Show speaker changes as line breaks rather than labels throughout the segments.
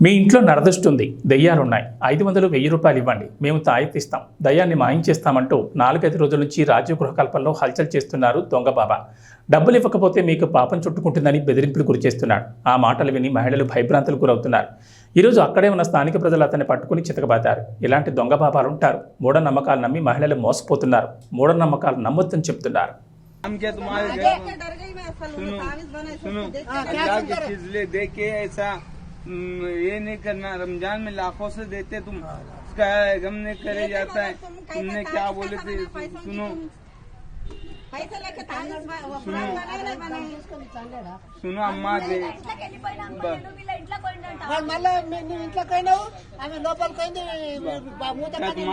మీ ఇంట్లో నరదృష్టి దెయ్యాలున్నాయి ఐదు వందలు వెయ్యి రూపాయలు ఇవ్వండి మేము తాయెత్తిస్తాం దయ్యాన్ని మాయించేస్తామంటూ నాలుగైదు రోజుల నుంచి రాజ్య గృహకల్పంలో హల్చల్ చేస్తున్నారు దొంగ బాబా డబ్బులు ఇవ్వకపోతే మీకు పాపం చుట్టుకుంటుందని బెదిరింపులు గురి చేస్తున్నాడు ఆ మాటలు విని మహిళలు భయభ్రాంతులకు గురవుతున్నారు ఈరోజు అక్కడే ఉన్న స్థానిక ప్రజలు అతన్ని పట్టుకుని చితకబాతారు ఇలాంటి దొంగ బాబాలు ఉంటారు మూఢనమ్మకాలు నమ్మి మహిళలు మోసపోతున్నారు మూఢనమ్మకాలు నమ్మొద్దని చెప్తున్నారు
हम क्या तुम्हारे
हाँ,
घर
देख के डर गई मैं असल
सुनो
में तावीज बना
सुनो
देख के
अल्लाह की चीज ले दे के ऐसा हम्म, ये नहीं करना रमजान में लाखों से देते तुम उसका गम नहीं करे जाता है तुमने क्या बोले थे सुनो
पैसे लेके तावीज बना- वो फ्रॉक बनाए नहीं बनाए
सुनो अम्मा दे
ఇంట్లోకి వెళ్ళిపోయినాం నేను వీళ్ళ ఇంట్లో పోయిందంట
మరి మళ్ళీ మీ- నువ్వు ఇంట్లో పోయినావు ఆమె లోపలికి పోయింది బా- మూత
क्या
కట్టి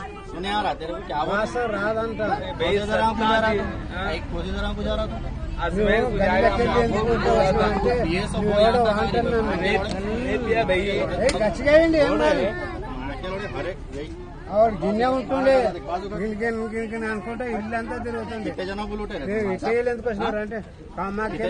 గీడే
ए,
क्या बोल रहे थे सुने आ रहा तेरे को क्या बोल
భాష రాదంట
कौन से दरगाह को जा रहा था एक कौन सी दरगाह को जा रहा था
अजमेर को
నువ్వు
जाएगा
గదిలోకి వెళ్ళి ఎందుకు
अम्मा
వచ్చావు అంటే
ये सब
నువ్వు
बोल
ఎవడో
रहा था
వాంటున్నాను.
नहीं पिया भैया
ఏ, గచ్చిగా అయింది ఏం మరి
हर एक यही
ఆవిడ గిన్నె ఉంటుండే గిన్నె గిన్నె అనుకుంటే ఇల్లు అంతా తిరుగుతుంది
कितने जना को लूटे
ఏ,
रहे
ఇట్లా ఎందుకు వచ్చినారు అంటే కామాఖ్య